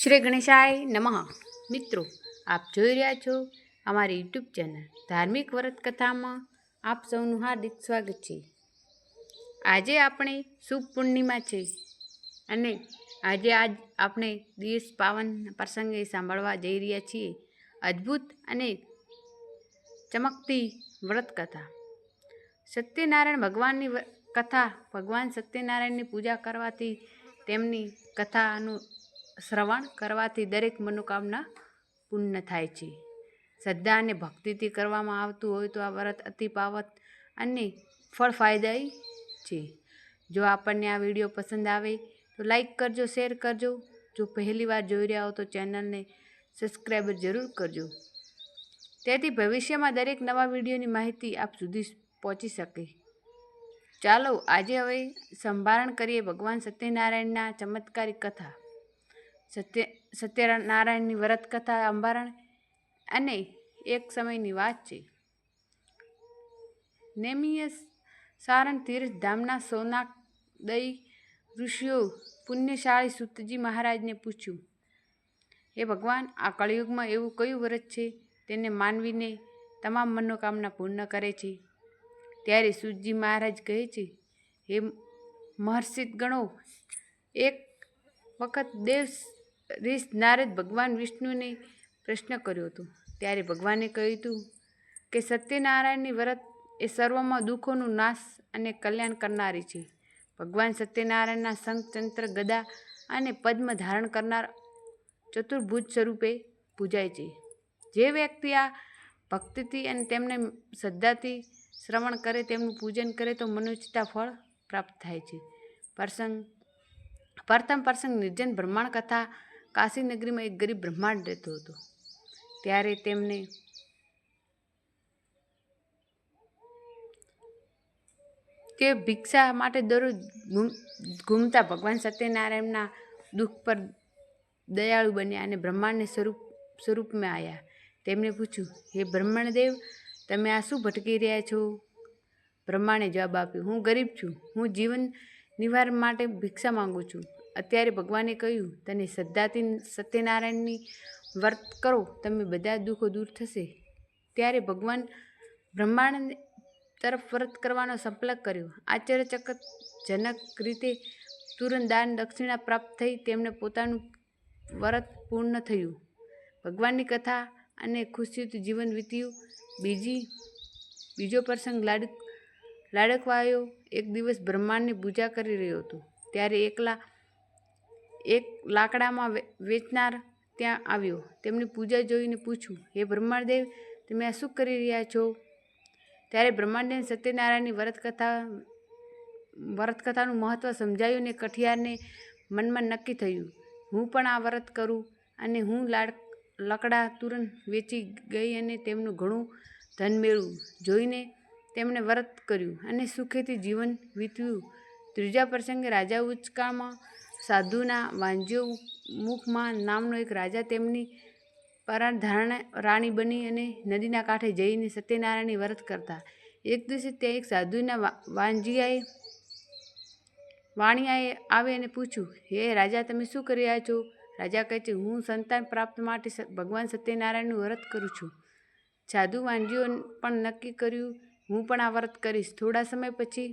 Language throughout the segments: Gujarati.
શ્રી ગણેશાય નમઃ. મિત્રો, આપ જોઈ રહ્યા છો અમારી યુટ્યુબ ચેનલ ધાર્મિક વ્રત કથામાં આપ સૌનું હાર્દિક સ્વાગત છે. આજે આપણે શુભ પૂર્ણિમા છે અને આજે આજ આપણે દિવસ પાવન પ્રસંગે સાંભળવા જઈ રહ્યા છીએ અદ્ભુત અને ચમકતી વ્રત કથા સત્યનારાયણ ભગવાનની કથા, ભગવાન સત્યનારાયણની પૂજા કરવાથી તેમની કથાનું શ્રવણ કરવાથી દરેક મનોકામના પૂર્ણ થાય છે. શ્રદ્ધા અને ભક્તિથી કરવામાં આવતું હોય તો આ વ્રત અતિ પાવત અને ફળ ફાયદાય છે. જો આપણને આ વીડિયો પસંદ આવે તો લાઈક કરજો, શેર કરજો. જો પહેલી વાર જોઈ રહ્યા હો તો ચેનલને સબસ્ક્રાઈબર જરૂર કરજો. તેથી ભવિષ્યમાં દરેક નવા વિડીયોની માહિતી આપ સુધી પહોંચી શકે. ચાલો આજે હવે સંભારણ કરીએ ભગવાન સત્યનારાયણના ચમત્કારિક કથા. સત્ય, સત્યનારાયણની વ્રત કથા અંબારણ. અને એક સમયની વાત છે. નેમીય સારણ તીર્થ ધામના સોનાક દઈ ઋષિઓ પુણ્યશાળી સુતજી મહારાજને પૂછ્યું, હે ભગવાન, આ કળિયુગમાં એવું કયું વ્રત છે? તેને માનવીને તમામ મનોકામના પૂર્ણ કરે છે. ત્યારે સુતજી મહારાજ કહે છે, હે મહર્ષિત ગણો, એક વખત દેવ ઋષિ નારદ ભગવાન વિષ્ણુને પ્રશ્ન કર્યો હતો. ત્યારે ભગવાને કહ્યું હતું કે સત્યનારાયણની વ્રત એ સર્વમાં દુઃખોનું નાશ અને કલ્યાણ કરનારી છે. ભગવાન સત્યનારાયણના શંખ ગદા અને પદ્મ ધારણ કરનાર ચતુર્ભુજ સ્વરૂપે પૂજાય છે. જે વ્યક્તિ આ ભક્તિથી અને તેમને શ્રદ્ધાથી શ્રવણ કરે, તેમનું પૂજન કરે તો મનુષ્યતા ફળ પ્રાપ્ત થાય છે. પ્રસંગ, પ્રથમ પ્રસંગ નિર્જન બ્રહ્માંડ કથા કાશી નગરીમાં એક ગરીબ બ્રહ્માંડ રહેતો હતો. ત્યારે તેમને તે ભિક્ષા માટે દરરોજ ઘૂમતા ભગવાન સત્યનારાયણના દુઃખ પર દયાળુ બન્યા અને બ્રહ્માંડને સ્વરૂપ, સ્વરૂપમાં આવ્યા તેમણે પૂછ્યું, હે દેવ તમે આ શું ભટકી રહ્યા છો? બ્રહ્માણે જવાબ આપ્યો, હું ગરીબ છું. હું જીવન નિવારણ માટે ભિક્ષા માંગુ છું. અત્યારે ભગવાને કહ્યું, તને શ્રદ્ધાથી સત્યનારાયણની વ્રત કરો, તમે બધા દુઃખો દૂર થશે. ત્યારે ભગવાન બ્રહ્માંડ તરફ વ્રત કરવાનો સંપલક કર્યો. આશ્ચર્યચકત જનક રીતે તુરંત દાન દક્ષિણા પ્રાપ્ત થઈ તેમને પોતાનું વ્રત પૂર્ણ થયું. ભગવાનની કથા અને ખુશીથી જીવન વીત્યું. બીજી, બીજો પ્રસંગ લાડક, લાડકવાયો એક દિવસ બ્રહ્માંડની પૂજા કરી રહ્યો હતો. ત્યારે એકલા એક લાકડામાં વેચનાર ત્યાં આવ્યો. તેમની પૂજા જોઈને પૂછ્યું, હે બ્રહ્માંડદેવ તમે આ શું કરી રહ્યા છો? ત્યારે બ્રહ્માંડે સત્યનારાયણની વ્રતકથા, વ્રતકથાનું મહત્ત્વ સમજાયું ને કઠિયારને મનમાં નક્કી થયું, હું પણ આ વ્રત કરું અને હું લાડ, લકડા તુરંત વેચી ગઈ અને તેમનું ઘણું ધન મેળવું. જોઈને તેમણે વ્રત કર્યું અને સુખેથી જીવન વીત્યું. ત્રીજા પ્રસંગે રાજા ઉચકાળમાં સાધુના વાંજ્યો મુખમાં નામનો એક રાજા તેમની પરાધારણા રાણી બની અને નદીના કાંઠે જઈને સત્યનારાયણની વ્રત કરતા. એક દિવસે ત્યાં એક સાધુના વાંજિયાએ વાણિયાએ આવે અને પૂછ્યું, હે રાજા, તમે શું કરી રહ્યા છો? રાજા કહે છે, હું સંતાન પ્રાપ્ત માટે ભગવાન સત્યનારાયણનું વ્રત કરું છું. સાધુ વાંજીઓ પણ નક્કી કર્યું, હું પણ આ વ્રત કરીશ. થોડા સમય પછી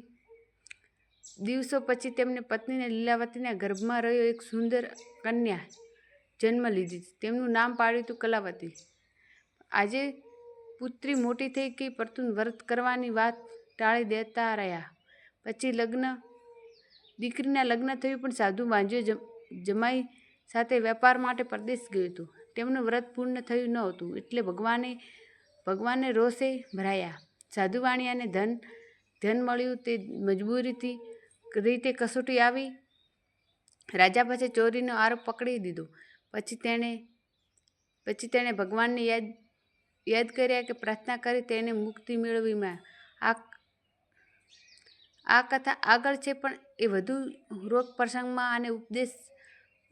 દિવસો પછી તેમને પત્નીને લીલાવતીના ગર્ભમાં રહ્યો એક સુંદર કન્યા જન્મ લીધી તેમનું નામ પાડ્યું હતું કલાવતી. આજે પુત્રી મોટી થઈ ગઈ પરતું વ્રત કરવાની વાત ટાળી દેતા રહ્યા. પછી લગ્ન, દીકરીના લગ્ન થયું પણ સાધુ જમ, જમાઈ સાથે વેપાર માટે પરદેશ ગયો હતો. તેમનું વ્રત પૂર્ણ થયું ન હતું એટલે ભગવાને, ભગવાનને રોષે ભરાયા. સાધુવાણિયાને ધન ધન મળ્યું તે મજબૂરીથી રીતે કસોટી આવી. રાજા પાસે ચોરીનો આરોપ પકડી દીધો. પછી તેણે પછી તેણે ભગવાનને યાદ યાદ કર્યા કે પ્રાર્થના કરી તેને મુક્તિ મેળવીમાં આ આ કથા આગળ છે પણ એ વધુ રોગ પ્રસંગમાં અને ઉપદેશ,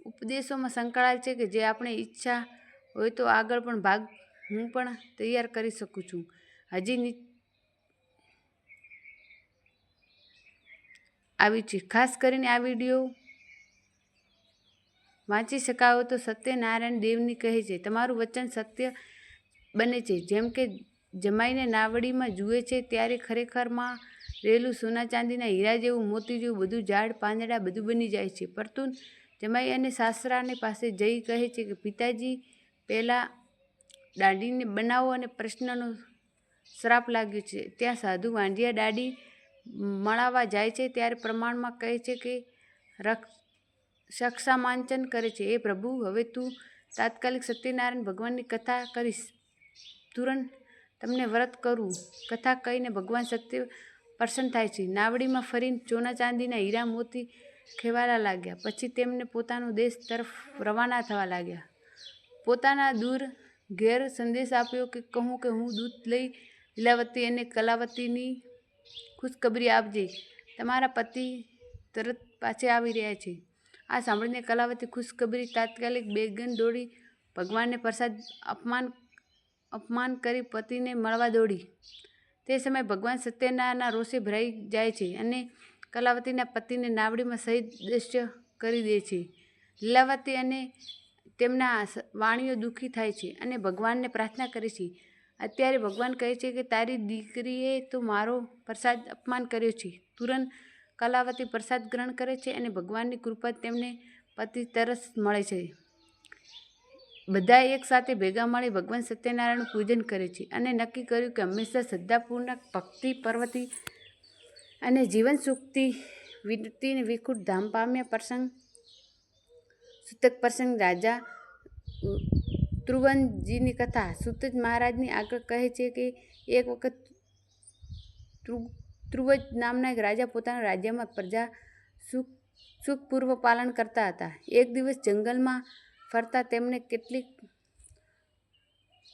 ઉપદેશોમાં સંકળાયેલ છે કે જે આપણે ઈચ્છા હોય તો આગળ પણ ભાગ, હું પણ તૈયાર કરી શકું છું. હજી આવી ખાસ કરીને આ વીડિયો વાંચી શકાવો તો સત્યનારાયણ દેવની કહે છે, તમારું વચન સત્ય બને છે. જેમ કે જમાઈને નાવડીમાં જુએ છે, ત્યારે ખરેખરમાં રહેલું સોના ચાંદીના હીરા જેવું, મોતી જેવું, બધું ઝાડ, પાંદડા, બધું બની જાય છે. પરંતુ જમાઈ અને સાસરાને પાસે જઈ કહે છે કે, પિતાજી, પહેલાં દાઢીને બનાવો. અને પ્રશ્નનો શ્રાપ લાગ્યો છે, ત્યાં સાધુ વાંઢિયા દાઢી મળાવા જાય છે ત્યારે પ્રમાણમાં કહે છે કે રક્ષ સક્ષામાંચન કરે છે. એ પ્રભુ, હવે તું તાત્કાલિક સત્યનારાયણ ભગવાનની કથા કરીશ. તુરંત તમને વ્રત કરું. કથા કહીને ભગવાન સત્ય પ્રસન્ન થાય છે. નાવડીમાં ફરીને ચોના ચાંદીના હીરા મોતી ખેવાલા લાગ્યા. પછી તેમને પોતાનો દેશ તરફ રવાના થવા લાગ્યા. પોતાના દૂર ઘેર સંદેશ આપ્યો કે કહું કે હું દૂધ લઈ લીલાવતી અને કલાવતીની ખુશખબરી આપજે તમારા પતિ તરત પાછે આવી રહ્યા છે. આ સાંભળીને કલાવતી ખુશખબરી તાત્કાલિક બેગન દોડી ભગવાનને પ્રસાદ અપમાન અપમાન કરી પતિને મળવા દોડી. તે સમયે ભગવાન સત્યનારાયણના રોષે ભરાઈ જાય છે અને કલાવતીના પતિને નાવડીમાં શહીદ દ્રશ્ય કરી દે છે. લીલાવતી અને તેમના વાણીઓ દુઃખી થાય છે અને ભગવાનને પ્રાર્થના કરે છે. અત્યારે ભગવાન કહે છે કે તારી દીકરીએ તો મારો પ્રસાદ અપમાન કર્યો છે. તુરંત કલાવતી પ્રસાદ ગ્રહણ કરે છે અને ભગવાનની કૃપા તેમને પતિ તરસ મળે છે. બધા એક સાથે ભેગા મળી ભગવાન સત્યનારાયણનું પૂજન કરે છે અને નક્કી કર્યું કે હંમેશા શ્રદ્ધાપૂર્ણક ભક્તિ, પર્વતી અને જીવન સુખથી વિનતીને વિખુટ ધામ પામ્યા પ્રસંગ, સૂતક પ્રસંગ રાજા અ, ત્રુવનજીની કથા સુતજ મહારાજની આગળ કહે છે કે એક વખત ધ્રુવજ નામના એક રાજા પોતાના રાજ્યમાં પ્રજા સુખ સુખપૂર્વ પાલન કરતા હતા. એક દિવસ જંગલમાં ફરતા તેમને કેટલીક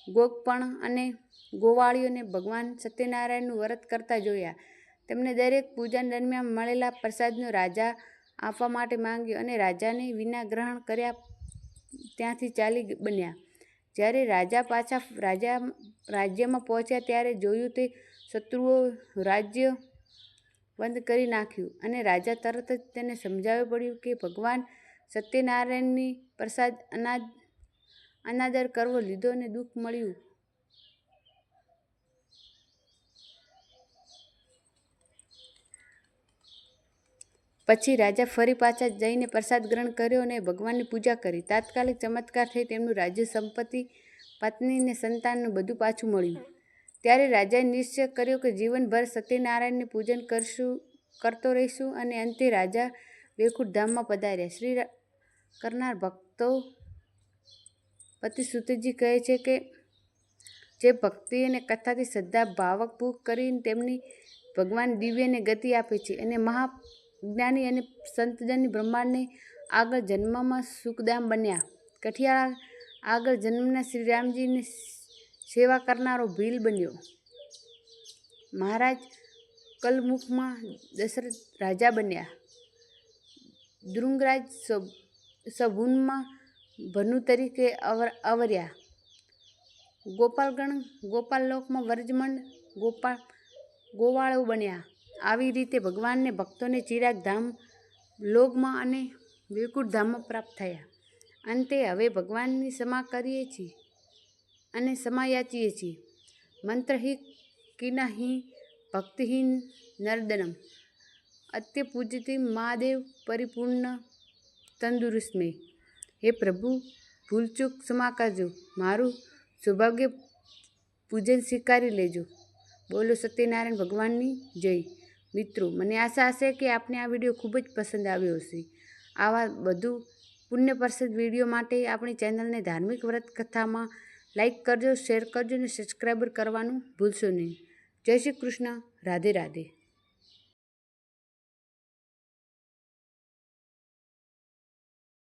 ગોગપણ અને ગોવાળીઓને ભગવાન સત્યનારાયણનું વ્રત કરતા જોયા. તેમને દરેક પૂજા દરમિયાન મળેલા પ્રસાદનો રાજા આપવા માટે માંગ્યો અને રાજાને વિના ગ્રહણ કર્યા ત્યાંથી ચાલી બન્યા. જ્યારે રાજા પાછા રાજા રાજ્યમાં પહોંચ્યા ત્યારે જોયું તે શત્રુઓ રાજ્ય બંધ કરી નાખ્યું અને રાજા તરત જ તેને સમજાવવું પડ્યું કે ભગવાન સત્યનારાયણની પ્રસાદ અનાદ અનાદર કરવો લીધો અને દુઃખ મળ્યું. પછી રાજા ફરી પાછા જઈને પ્રસાદ ગ્રહણ કર્યો અને ભગવાનની પૂજા કરી. તાત્કાલિક ચમત્કાર થઈ તેમનું રાજ્ય સંપત્તિ પત્નીને સંતાનનું બધું પાછું મળ્યું. ત્યારે રાજાએ નિશ્ચય કર્યો કે જીવનભર સત્યનારાયણને પૂજન કરશું, કરતો રહીશું અને અંતે રાજા વૈકુંઠ ધામમાં પધાર્યા. શ્રી કરનાર ભક્તો, પતિ સુતજી કહે છે કે, જે ભક્તિ અને કથાથી શ્રદ્ધા, ભાવક ભૂખ કરીને તેમની ભગવાન દિવ્યને ગતિ આપે છે અને મહાજ્ઞાની અને સંતજનની બ્રહ્માંડની આગળ જન્મમાં સુખદામ બન્યા. કઠિયાળા આગળ જન્મના શ્રીરામજીની સેવા કરનારો ભીલ બન્યો. મહારાજ કલમુખમાં દશરથ રાજા બન્યા. દૃંગરાજ સભુનમાં ભનુ તરીકે અવર અવર્યા. ગોપાલગણ, ગોપાલલોકમાં વર્જમંડ ગોપાળ ગોવાળો બન્યા. આવી રીતે ભગવાનને ભક્તોને ચિરાગ ધામ લોકમાં અને વૈકુંઠ ધામમાં પ્રાપ્ત થયા. અંતે હવે ભગવાનની ક્ષમા કરીએ છીએ અને ક્ષમા યાચીએ છીએ. મંત્રહી કિનાહી ભક્તિહીન નર્દનમ. અત્ય પૂજતી મહાદેવ પરિપૂર્ણ તંદુરસ્ત હે પ્રભુ, ભૂલચૂક ક્ષમા કરજો. મારું સૌભાગ્ય પૂજન સ્વીકારી લેજો. બોલો સત્યનારાયણ ભગવાનની જય. મિત્રો, મને આશા હશે કે આપને આ વીડિયો ખૂબ જ પસંદ આવ્યો હશે. આવા બધું પુણ્યપ્રસદ વીડિયો માટે આપણી ચેનલને ધાર્મિક વ્રત કથામાં લાઈક કરજો, શેર કરજો અને સબસ્ક્રાઈબર કરવાનું ભૂલશો નહીં. જય શ્રી કૃષ્ણ. રાધે રાધે.